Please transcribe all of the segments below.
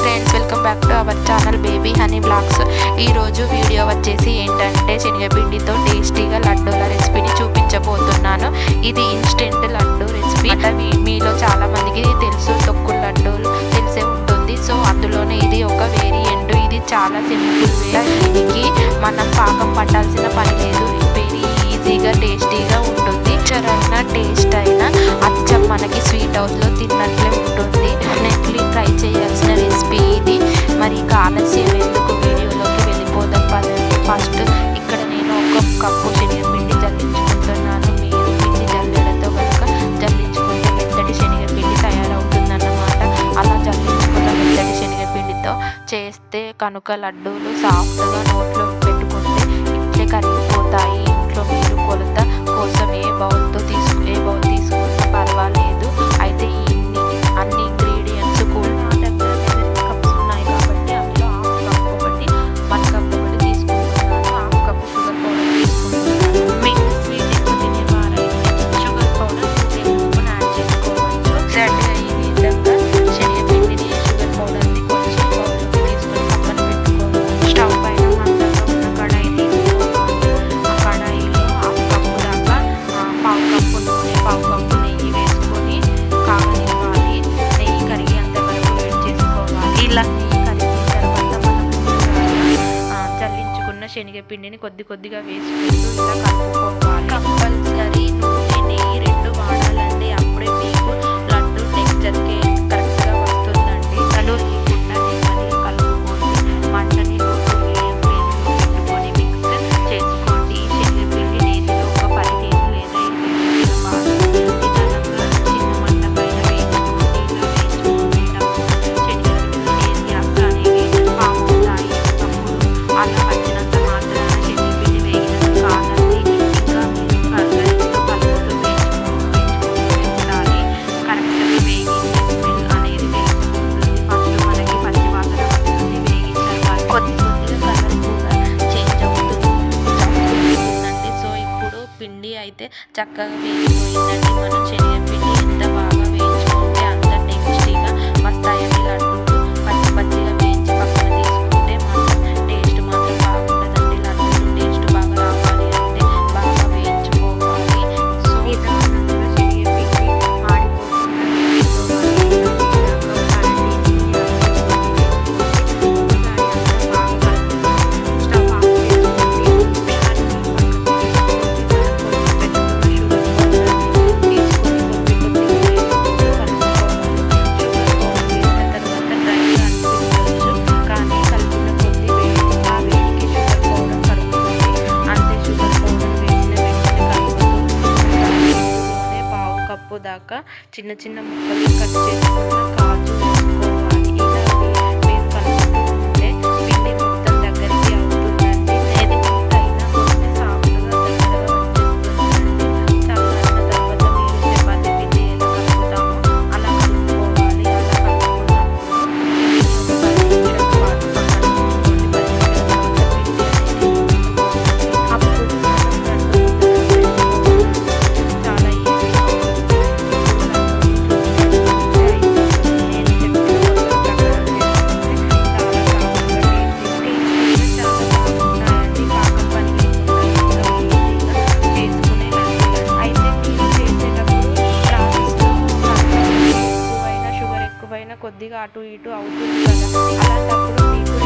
Friends welcome back to our channel baby honey blogs ఈరోజు video వచ్చేసి ఏంటంటే శనగపిండితో టేస్టీగా లడ్డూల రెసిపీని చూపించబోతున్నాను. ఇది ఇన్స్టెంట్ లడ్డు రెసిపీ. మీలో చాలామందికి తెలుసు తొక్కు లడ్డూలు తెలిసే ఉంటుంది. సో అందులోనే ఇది ఒక వేరియంట్ ఇది చాలా సింపుల్ దీనికి మనం పాకం పట్టాల్సిన పని లేదు. వెరీ ఈజీగా టేస్టీగా ఉంటుంది. చరైన టేస్ట్ అయినా అచ్చం మనకి చేస్తే కనుక లడ్డూలు సాఫ్ట్గా నోట్లో పెట్టుకుంటే ఇట్లే కరిగిపోతాయి. ఇంట్లో మీరు కొలత కోసం ఏ శనగపిండిని కొద్ది కొద్దిగా వేసుకుంటూ ఇలా కలుపుకోవాలి. కంపల్సరీ. চাকা సరిపోదాకా చిన్న చిన్న ముక్కలు కట్ చేసుకున్న కాజు కొద్దిగా అటు ఇటు అవుతుంది అలాంటప్పుడు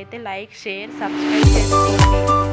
నచ్చినట్లయితే లైక్ షేర్ సబ్స్క్రైబ్ చేసుకోండి.